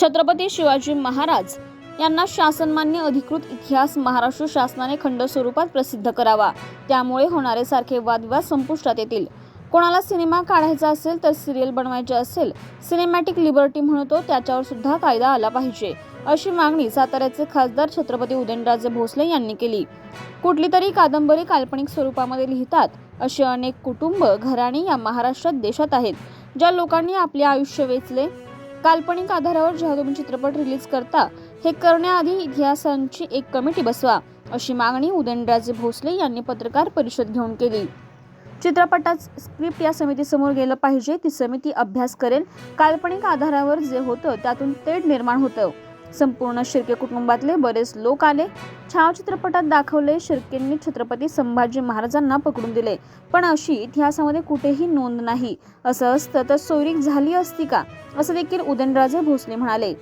छत्रपती शिवाजी महाराज यांना शासनमान्य अधिकृत इतिहास महाराष्ट्र शासनाने खंड स्वरूपात प्रसिद्ध करावा. त्यामुळे होणारे सारखे वादविवाद संपुष्टात येतील. कोणाला सिनेमा काढायचा असेल तर सिरियल बनवायचे असेल सिनेमॅटिक लिबर्टी म्हणतो त्याच्यावर सुद्धा कायदा आला पाहिजे अशी मागणी साताऱ्याचे खासदार छत्रपती उदयनराजे भोसले यांनी केली. कुठली तरी कादंबरी काल्पनिक स्वरूपामध्ये लिहितात असे अनेक कुटुंब घराणी या महाराष्ट्रात देशात आहेत ज्या लोकांनी आपले आयुष्य वेचले काल्पनिक आधारावर जेव्हा तुम्ही चित्रपट रिलीज करता हे करण्याआधी इतिहासांची एक कमिटी बसवा अशी मागणी उदयनराजे भोसले यांनी पत्रकार परिषद घेऊन केली. चित्रपटात स्क्रिप्ट या समितीसमोर गेलं पाहिजे ती समिती अभ्यास करेल. काल्पनिक आधारावर जे होतं त्यातून तेढ निर्माण होतं. संपूर्ण शिर्के कुटुंबातले बरेच लोक आले. छायाचित्रपटात दाखवले शिर्केंनी छत्रपती संभाजी महाराजांना पकडून दिले. पण अशी इतिहासामध्ये कुठेही नोंद नाही. असं असतं तर सोयरीक झाली असती का? असं देखील उदयनराजे भोसले म्हणाले.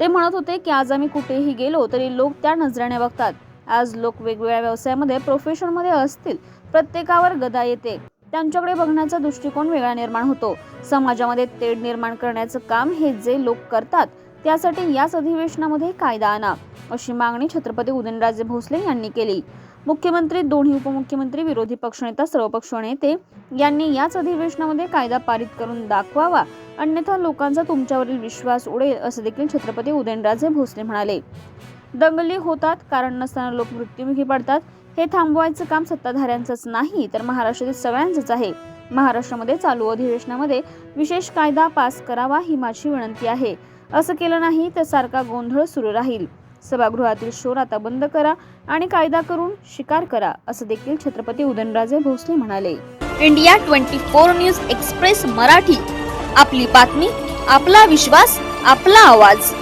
ते म्हणत होते की आज आम्ही कुठेही गेलो तरी लोक त्या नजरेने बघतात. आज लोक वेगवेगळ्या व्यवसायामध्ये प्रोफेशनमध्ये असतील. प्रत्येकावर गदा येते. त्यांच्याकडे बघण्याचा दृष्टिकोन वेगळा निर्माण होतो. समाजामध्ये तेढ निर्माण करण्याचं काम हे जे लोक करतात त्यासाठी याच अधिवेशनामध्ये कायदा आणा अशी मागणी छत्रपती उदयनराजे भोसले यांनी केली. मुख्यमंत्री दोन्ही उपमुख्यमंत्री विरोधी पक्षनेता सर्वपक्ष नेते यांनी याच अधिवेशनामध्ये कायदा पारित करून दाखवावा अन्यथा लोकांचा तुमच्यावरील विश्वास उडेल असं देखील छत्रपती उदयनराजे भोसले म्हणाले. दंगली होतात कारण नसताना लोक मृत्युमुखी पडतात. हे थांबवायचं काम सत्ताधाऱ्यांचंच नाही तर महाराष्ट्रातील सगळ्यांचंच आहे. महाराष्ट्रामध्ये चालू अधिवेशनामध्ये विशेष कायदा पास करावा ही माझी विनंती आहे. असं केलं नाही तर सारखा गोंधळ सुरू राहील. सभागृहातील शोर आता बंद करा आणि कायदा करून शिकार करा असं देखील छत्रपती उदयनराजे भोसले म्हणाले. India twenty four news express Marathi. आपली बातमी आपला विश्वास आपला आवाज.